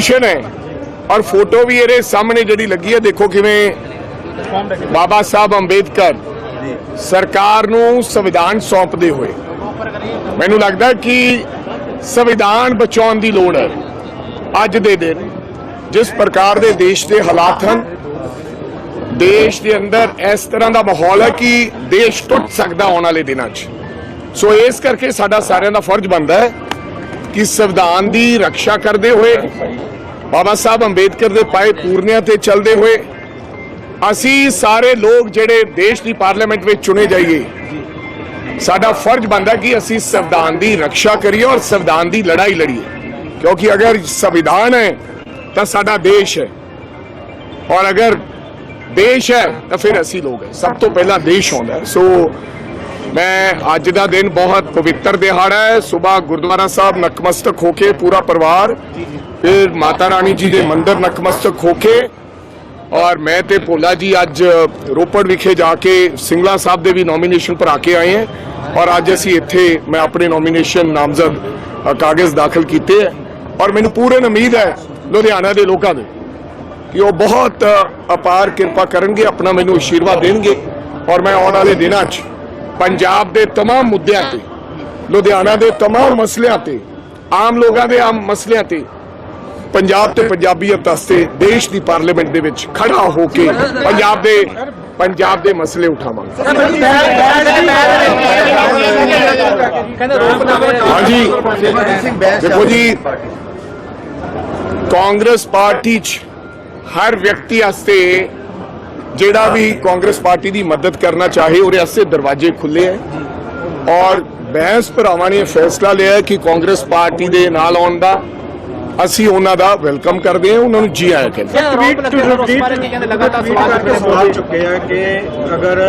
Mission ਹੈ। ਔਰ photo ਵੀ ਇਹਦੇ ਸਾਹਮਣੇ ਜਿਹੜੀ ਲੱਗੀ ਹੈ, ਦੇਖੋ ਕਿਵੇਂ ਬਾਬਾ ਸਾਹਿਬ ਅੰਬੇਦਕਰ ਸਰਕਾਰ ਨੂੰ ਸੰਵਿਧਾਨ ਸੌਂਪਦੇ ਹੋਏ। ਮੈਨੂੰ ਲੱਗਦਾ ਕਿ ਸੰਵਿਧਾਨ ਬਚਾਉਣ ਦੀ ਲੋੜ ਹੈ ਅੱਜ ਦੇ ਦਿਨ, ਜਿਸ ਪ੍ਰਕਾਰ ਦੇ ਦੇਸ਼ ਦੇ ਹਾਲਾਤ ਹਨ। ਦੇਸ਼ ਦੇ ਅੰਦਰ ਇਸ ਤਰ੍ਹਾਂ ਦਾ ਮਾਹੌਲ ਹੈ ਕਿ ਦੇਸ਼ ਟੁੱਟ ਸਕਦਾ ਆਉਣ ਵਾਲੇ ਦਿਨਾਂ 'ਚ। ਸੋ ਇਸ ਕਰਕੇ ਸਾਡਾ ਸਾਰਿਆਂ ਦਾ ਫਰਜ਼ ਬਣਦਾ ਹੈ ਕਿ ਸੰਵਿਧਾਨ ਦੀ ਰੱਖਿਆ ਕਰਦੇ ਹੋਏ ਬਾਬਾ ਸਾਹਿਬ ਅੰਬੇਦਕਰ ਦੇ ਪਾਏ ਪੂਰਨਿਆਂ ਤੇ ਚੱਲਦੇ ਹੋਏ ਅਸੀਂ ਸਾਰੇ ਲੋਕ ਜਿਹੜੇ ਦੇਸ਼ ਦੀ ਪਾਰਲੀਮੈਂਟ ਵਿੱਚ ਚੁਣੇ ਜਾਈਏ, ਸਾਡਾ ਫਰਜ਼ ਬਣਦਾ ਕਿ ਅਸੀਂ ਸੰਵਿਧਾਨ ਦੀ ਰੱਖਿਆ ਕਰੀਏ ਔਰ ਸੰਵਿਧਾਨ ਦੀ ਲੜਾਈ ਲੜੀਏ। ਕਿਉਂਕਿ ਅਗਰ ਸੰਵਿਧਾਨ ਹੈ, ਤਾਂ ਸਾਡਾ ਦੇਸ਼ ਹੈ। ਔਰ ਅਗਰ ਦੇਸ਼ ਹੈ, ਤਾਂ ਫਿਰ ਅਸੀਂ ਲੋਕ ਹੈ। ਸਭ ਤੋਂ ਪਹਿਲਾਂ ਦੇਸ਼ ਆਉਂਦਾ ਹੈ। ਸੋ ਮੈਂ ਅੱਜ ਦਾ ਦਿਨ ਬਹੁਤ ਪਵਿੱਤਰ ਦਿਹਾੜਾ ਹੈ। ਸਵੇਰ ਗੁਰਦੁਆਰਾ ਸਾਹਿਬ ਨਕਮਸਤਕ ਹੋ ਕੇ ਪੂਰਾ ਪਰਿਵਾਰ, ਫਿਰ ਮਾਤਾ ਰਾਣੀ ਜੀ ਦੇ ਮੰਦਿਰ ਨਕਮਸਤਕ ਹੋ ਕੇ ਔਰ ਮੈਂ ਤੇ ਭੋਲਾ ਜੀ ਅੱਜ ਰੋਪੜ ਵਿਖੇ ਜਾ ਕੇ ਸਿੰਗਲਾ ਸਾਹਿਬ ਦੇ ਵੀ ਨੋਮੀਨੇਸ਼ਨ ਭਰਾ ਕੇ ਆਏ ਹਾਂ ਔਰ ਅੱਜ ਅਸੀਂ ਇੱਥੇ ਮੈਂ ਆਪਣੇ ਨੋਮੀਨੇਸ਼ਨ ਨਾਮਜ਼ਦ ਕਾਗਜ਼ ਦਾਖਲ ਕੀਤੇ ਹੈ। ਔਰ ਮੈਨੂੰ ਪੂਰਨ ਉਮੀਦ ਹੈ ਲੁਧਿਆਣਾ ਦੇ ਲੋਕਾਂ ਦੇ ਕਿ ਉਹ ਬਹੁਤ ਅਪਾਰ ਕਿਰਪਾ ਕਰਨਗੇ, ਆਪਣਾ ਮੈਨੂੰ ਆਸ਼ੀਰਵਾਦ ਦੇਣਗੇ। ਔਰ ਮੈਂ ਆਉਣ ਵਾਲੇ ਦਿਨਾਂ 'ਚ ਪੰਜਾਬ ਦੇ तमाम ਮੁੱਦਿਆਂ ਤੇ ਲੁਧਿਆਣਾ ਦੇ तमाम ਮਸਲਿਆਂ ਤੇ ਆਮ ਲੋਕਾਂ ਦੇ ਆਮ ਮਸਲਿਆਂ ਤੇ ਪੰਜਾਬ ਤੇ ਪੰਜਾਬੀਅਤ ਵਾਸਤੇ ਦੇਸ਼ ਦੀ ਪਾਰਲੀਮੈਂਟ ਦੇ ਵਿੱਚ ਖੜਾ ਹੋ ਕੇ ਪੰਜਾਬ ਦੇ ਪੰਜਾਬ ਦੇ ਮਸਲੇ ਉਠਾਵਾਂਗੇ ਹਾਂਜੀ ਦੇਖੋ ਜੀ ਕਾਂਗਰਸ ਪਾਰਟੀ 'ਚ ਹਰ ਵਿਅਕਤੀ ਵਾਸਤੇ ਜਿਹੜਾ ਵੀ ਕਾਂਗਰਸ ਪਾਰਟੀ ਦੀ ਮਦਦ ਕਰਨਾ ਚਾਹੇ ਉਹਦੇ ਵਾਸਤੇ ਦਰਵਾਜ਼ੇ ਖੁੱਲੇ ਹੈ। ਔਰ ਬਹਿਸ ਭਰਾਵਾਂ ਨੇ ਫੈਸਲਾ ਲਿਆ ਹੈ ਕਿ ਕਾਂਗਰਸ ਪਾਰਟੀ ਦੇ ਨਾਲ ਆਉਣ ਦਾ ਅਸੀਂ ਉਹਨਾਂ ਦਾ ਵੈਲਕਮ ਕਰਦੇ ਹਾਂ ਉਹਨਾਂ ਨੂੰ ਜੀ ਆਇਆ ਕਹਿੰਦੇ ਹਾਂ। ਟਵੀਟ ਕਹਿੰਦੇ ਲਗਾਤਾਰ ਸਵਾਲ ਕਰਕੇ ਸਵਾਲ ਚੁੱਕੇ ਆ ਕਿ ਅਗਰ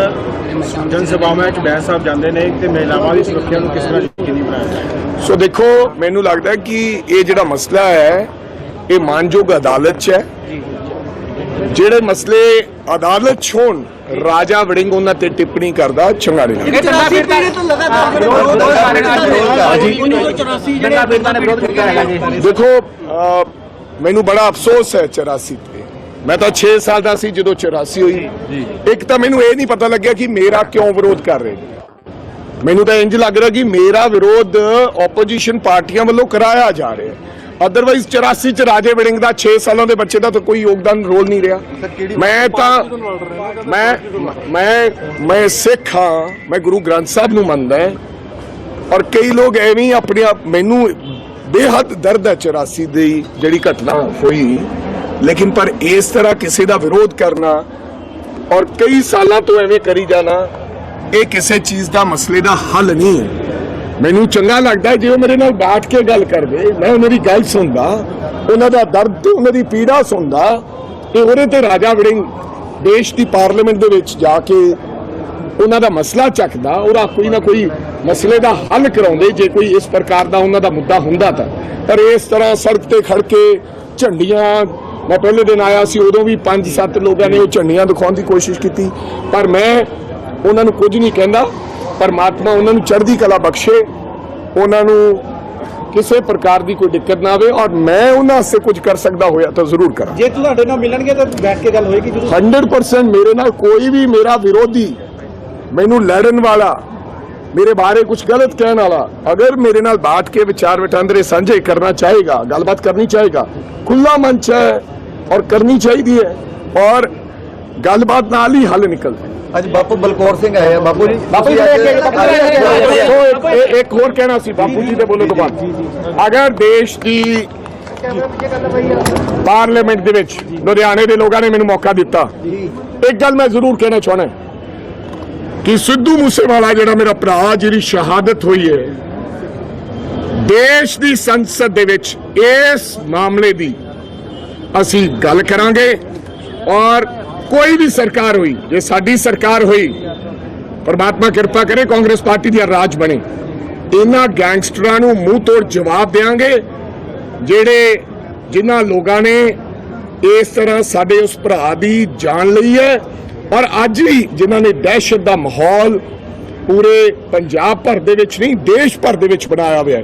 ਜਨ ਸਭਾਵਾਂ ਵਿੱਚ ਬੈਂਸ ਸਾਹਿਬ ਜਾਂਦੇ ਨੇ ਤੇ ਮਹਿਲਾਵਾਂ ਦੀ ਸੁਰੱਖਿਆ ਨੂੰ ਕਿਸ ਤਰ੍ਹਾਂ ਯਕੀਨੀ ਬਣਾਇਆ ਸੋ ਦੇਖੋ ਮੈਨੂੰ ਲੱਗਦਾ ਹੈ ਕਿ ਇਹ ਜਿਹੜਾ ਮਸਲਾ ਹੈ ਇਹ ਮਾਨਯੋਗ ਅਦਾਲਤ 'ਚ ਹੈ। ਜਿਹੜੇ ਮਸਲੇ ਅਦਾਲਤ 'ਚ ਹੋਣ ਰਾਜਾ ਵੜਿੰਗ ਉਹਨਾਂ ਤੇ ਟਿੱਪਣੀ ਕਰਦਾ ਚੰਗਾ ਨਹੀਂ ਲੱਗਦਾ। ਚਰਾਸੀ ਪੀੜ੍ਹੀ ਤੋਂ ਲਗਾਤਾਰ ਵਿਰੋਧ ਜਿਹੜਾ ਬਿਰਦਾ ਨੇ ਵਿਰੋਧ ਕੀਤਾ ਹੈਗਾ ਜੀ। ਦੇਖੋ ਮੈਨੂੰ ਬੜਾ ਅਫਸੋਸ ਹੈ 84 ਤੇ। ਮੈਂ ਤਾਂ 6 ਸਾਲ ਦਾ ਸੀ ਜਦੋਂ 84 ਹੋਈ। ਇੱਕ ਤਾਂ ਮੈਨੂੰ ਇਹ ਨਹੀਂ ਪਤਾ ਲੱਗਿਆ ਕਿ ਮੇਰਾ ਕਿਉਂ ਵਿਰੋਧ ਕਰ ਰਹੇ ਨੇ। ਮੈਨੂੰ ਤਾਂ ਇੰਜ ਲੱਗ ਰਿਹਾ ਕਿ ਮੇਰਾ ਵਿਰੋਧ ਆਪੋਜੀਸ਼ਨ ਪਾਰਟੀਆਂ ਵੱਲੋਂ ਕਰਾਇਆ ਜਾ ਰਿਹਾ ਹੈ। ਅਦਰਵਾਈਜ਼ 84 ਚ ਰਾਜੇ ਵੜਿੰਗ ਦਾ 6 ਸਾਲਾਂ ਦੇ ਬੱਚੇ ਦਾ ਤਾਂ ਕੋਈ ਯੋਗਦਾਨ ਰੋਲ ਨਹੀਂ ਰਿਹਾ। ਮੈਂ ਤਾਂ ਮੈਂ ਮੈਂ ਮੈਂ ਸਿੱਖ ਹਾਂ ਮੈਂ ਗੁਰੂ ਗ੍ਰੰਥ ਸਾਹਿਬ ਨੂੰ ਮੰਨਦਾ ਔਰ ਕਈ ਲੋਕ ਐਵੇਂ ਆਪਣੇ ਆਪ ਮੈਨੂੰ ਬੇਹੱਦ ਦਰਦ ਹੈ 84 ਦੀ ਜਿਹੜੀ ਘਟਨਾ ਹੋਈ। ਲੇਕਿਨ ਪਰ ਇਸ ਤਰ੍ਹਾਂ ਕਿਸੇ ਦਾ ਵਿਰੋਧ ਕਰਨਾ ਔਰ ਕਈ ਸਾਲਾਂ ਤੋਂ ਐਵੇਂ ਕਰੀ ਜਾਣਾ ਇਹ ਕਿਸੇ ਚੀਜ਼ ਦਾ ਮਸਲੇ ਦਾ ਹੱਲ ਨਹੀਂ ਹੈ। ਮੈਨੂੰ ਚੰਗਾ ਲੱਗਦਾ ਜੇ ਉਹ ਮੇਰੇ ਨਾਲ ਬੈਠ ਕੇ ਗੱਲ ਕਰਦੇ, ਮੈਂ ਉਹਨਾਂ ਦੀ ਗੱਲ ਸੁਣਦਾ, ਉਹਨਾਂ ਦਾ ਦਰਦ ਤੇ ਉਹਨਾਂ ਦੀ ਪੀੜਾ ਸੁਣਦਾ ਤੇ ਉਹਦੇ ਤੇ ਰਾਜਾ ਵੜਿੰਗ ਦੇਸ਼ ਦੀ ਪਾਰਲੀਮੈਂਟ ਦੇ ਵਿੱਚ ਜਾ ਕੇ ਉਹਨਾਂ ਦਾ ਮਸਲਾ ਚੱਕਦਾ, ਉਹਦਾ ਕੋਈ ਨਾ ਕੋਈ ਮਸਲੇ ਦਾ ਹੱਲ ਕਰਾਉਂਦੇ, ਜੇ ਕੋਈ ਇਸ ਪ੍ਰਕਾਰ ਦਾ ਉਹਨਾਂ ਦਾ ਮੁੱਦਾ ਹੁੰਦਾ ਤਾਂ। ਪਰ ਇਸ ਤਰ੍ਹਾਂ ਸੜਕ ਤੇ ਖੜ ਕੇ ਝੰਡੀਆਂ, ਮੈਂ ਪਹਿਲੇ ਦਿਨ ਆਇਆ ਸੀ, ਉਦੋਂ ਵੀ 5-7 ਲੋਕਾਂ ਨੇ ਉਹ ਝੰਡੀਆਂ ਦਿਖਾਉਣ ਦੀ ਕੋਸ਼ਿਸ਼ ਕੀਤੀ, ਪਰ ਮੈਂ ਉਹਨਾਂ ਨੂੰ ਕੁਝ ਨਹੀਂ ਕਹਿੰਦਾ। ਪਰਮਾਤਮਾ ਉਹਨਾਂ ਨੂੰ ਚੜ੍ਹਦੀ ਕਲਾ ਬਖਸ਼ੇ ਉਹਨਾਂ ਨੂੰ ਕਿਸੇ ਪ੍ਰਕਾਰ ਦੀ ਕੋਈ ਦਿੱਕਤ ਨਾ ਆਵੇ ਔਰ ਮੈਂ ਉਹਨਾਂ ਵਾਸਤੇ ਕੁਝ ਕਰ ਸਕਦਾ ਹੋਇਆ ਤਾਂ ਜ਼ਰੂਰ ਕਰਾਂ। ਜੇ ਤੁਹਾਡੇ ਨਾਲ ਮਿਲਣਗੇ ਤਾਂ ਬੈਠ ਕੇ ਗੱਲ ਹੋਏਗੀ ਜਦੋਂ 100% ਮੇਰੇ ਨਾਲ ਕੋਈ ਵੀ ਮੇਰਾ ਵਿਰੋਧੀ ਮੈਨੂੰ ਲੜਨ ਵਾਲਾ ਮੇਰੇ ਬਾਰੇ ਕੁਝ ਗਲਤ ਕਹਿਣ ਵਾਲਾ ਅਗਰ ਮੇਰੇ ਨਾਲ ਬਾਤ ਕੇ ਵਿਚਾਰ ਵਟਾਂਦਰੇ ਸਾਂਝੇ ਕਰਨਾ ਚਾਹੇਗਾ ਗੱਲਬਾਤ ਕਰਨੀ ਚਾਹੇਗਾ ਖੁੱਲਾ ਮੰਚ ਹੈ ਔਰ ਕਰਨੀ ਚਾਹੀਦੀ ਹੈ ਔਰ ਗੱਲਬਾਤ ਨਾਲ ਹੀ ਹੱਲ ਨਿਕਲਦਾ ਹੈ। ਅੱਜ ਬਾਪੂ ਬਲਕੌਰ ਸਿੰਘ ਆਏ ਆ। ਬਾਪੂ ਜੀ ਬਾਪੂ ਜੀ, ਇੱਕ- ਹੋਰ ਕਹਿਣਾ ਸੀ ਬਾਪੂ ਜੀ ਦੇ ਬੋਲੋ ਤੋਂ ਬਾਅਦ ਅਗਰ ਦੇਸ਼ ਦੀ ਪਾਰਲੀਮੈਂਟ ਦੇ ਵਿੱਚ ਲੁਧਿਆਣੇ ਦੇ ਲੋਕਾਂ ਨੇ ਮੈਨੂੰ ਮੌਕਾ ਦਿੱਤਾ ਇੱਕ ਗੱਲ ਮੈਂ ਜ਼ਰੂਰ ਕਹਿਣਾ ਚਾਹਣਾ ਕਿ ਸਿੱਧੂ ਮੂਸੇਵਾਲਾ ਜਿਹੜਾ ਮੇਰਾ ਭਰਾ ਜਿਹਦੀ ਸ਼ਹਾਦਤ ਹੋਈ ਹੈ ਦੇਸ਼ ਦੀ ਸੰਸਦ ਦੇ ਵਿੱਚ ਇਸ ਮਾਮਲੇ ਦੀ ਅਸੀਂ ਗੱਲ ਕਰਾਂਗੇ ਔਰ ਕੋਈ ਵੀ ਸਰਕਾਰ ਹੋਈ, ਜੇ ਸਾਡੀ ਸਰਕਾਰ ਹੋਈ, ਪਰਮਾਤਮਾ ਕਿਰਪਾ ਕਰੇ ਕਾਂਗਰਸ ਪਾਰਟੀ ਦੀ ਰਾਜ ਬਣੇ। ਇਹਨਾਂ ਗੈਂਗਸਟਰਾਂ ਨੂੰ ਮੂੰਹ ਤੋੜ ਜਵਾਬ ਦੇਾਂਗੇ, ਜਿਹੜੇ ਜਿਨ੍ਹਾਂ ਲੋਕਾਂ ਨੇ ਇਸ ਤਰ੍ਹਾਂ ਸਾਡੇ ਉਸ ਭਰਾ ਦੀ ਜਾਨ ਲਈ ਹੈ। ਔਰ ਅੱਜ ਵੀ ਜਿਨ੍ਹਾਂ ਨੇ ਦਹਿਸ਼ਤ ਦਾ ਮਾਹੌਲ ਪੂਰੇ ਪੰਜਾਬ ਭਰ ਦੇ ਵਿੱਚ ਨਹੀਂ, ਦੇਸ਼ ਭਰ ਦੇ ਵਿੱਚ ਬਣਾਇਆ ਹੋਇਆ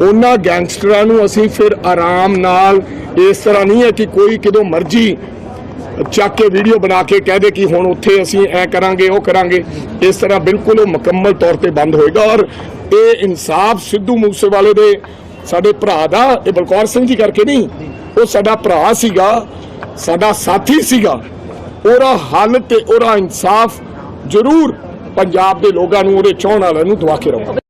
ਉਹਨਾਂ ਗੈਂਗਸਟਰਾਂ ਨੂੰ ਅਸੀਂ ਫਿਰ ਆਰਾਮ ਨਾਲ ਇਸ ਤਰ੍ਹਾਂ ਨਹੀਂ ਹੈ ਕਿ ਕੋਈ ਕਿਦੋਂ ਮਰਜ਼ੀ ਚੱਕ ਕੇ ਵੀਡੀਓ ਬਣਾ ਕੇ ਕਹਿ ਦੇ ਕਿ ਹੁਣ ਉੱਥੇ ਅਸੀਂ ਐ ਕਰਾਂਗੇ, ਉਹ ਕਰਾਂਗੇ। ਇਸ ਤਰ੍ਹਾਂ ਬਿਲਕੁਲ ਉਹ ਮੁਕੰਮਲ ਤੌਰ ਤੇ ਬੰਦ ਹੋਏਗਾ ਔਰ ਇਹ ਇਨਸਾਫ ਸਿੱਧੂ ਮੂਸੇਵਾਲੇ ਦੇ ਸਾਡੇ ਭਰਾ ਦਾ, ਇਹ ਬਲਕੌਰ ਸਿੰਘ ਜੀ ਕਰਕੇ ਨਹੀਂ, ਉਹ ਸਾਡਾ ਭਰਾ ਸੀਗਾ, ਸਾਡਾ ਸਾਥੀ ਸੀਗਾ। ਉਹਦਾ ਹੱਲ ਤੇ ਉਹਦਾ ਇਨਸਾਫ ਜ਼ਰੂਰ ਪੰਜਾਬ ਦੇ ਲੋਕਾਂ ਨੂੰ, ਉਹਦੇ ਚਾਹਣ ਵਾਲਿਆਂ ਨੂੰ ਦਵਾ ਕੇ ਰਹੂਗਾ।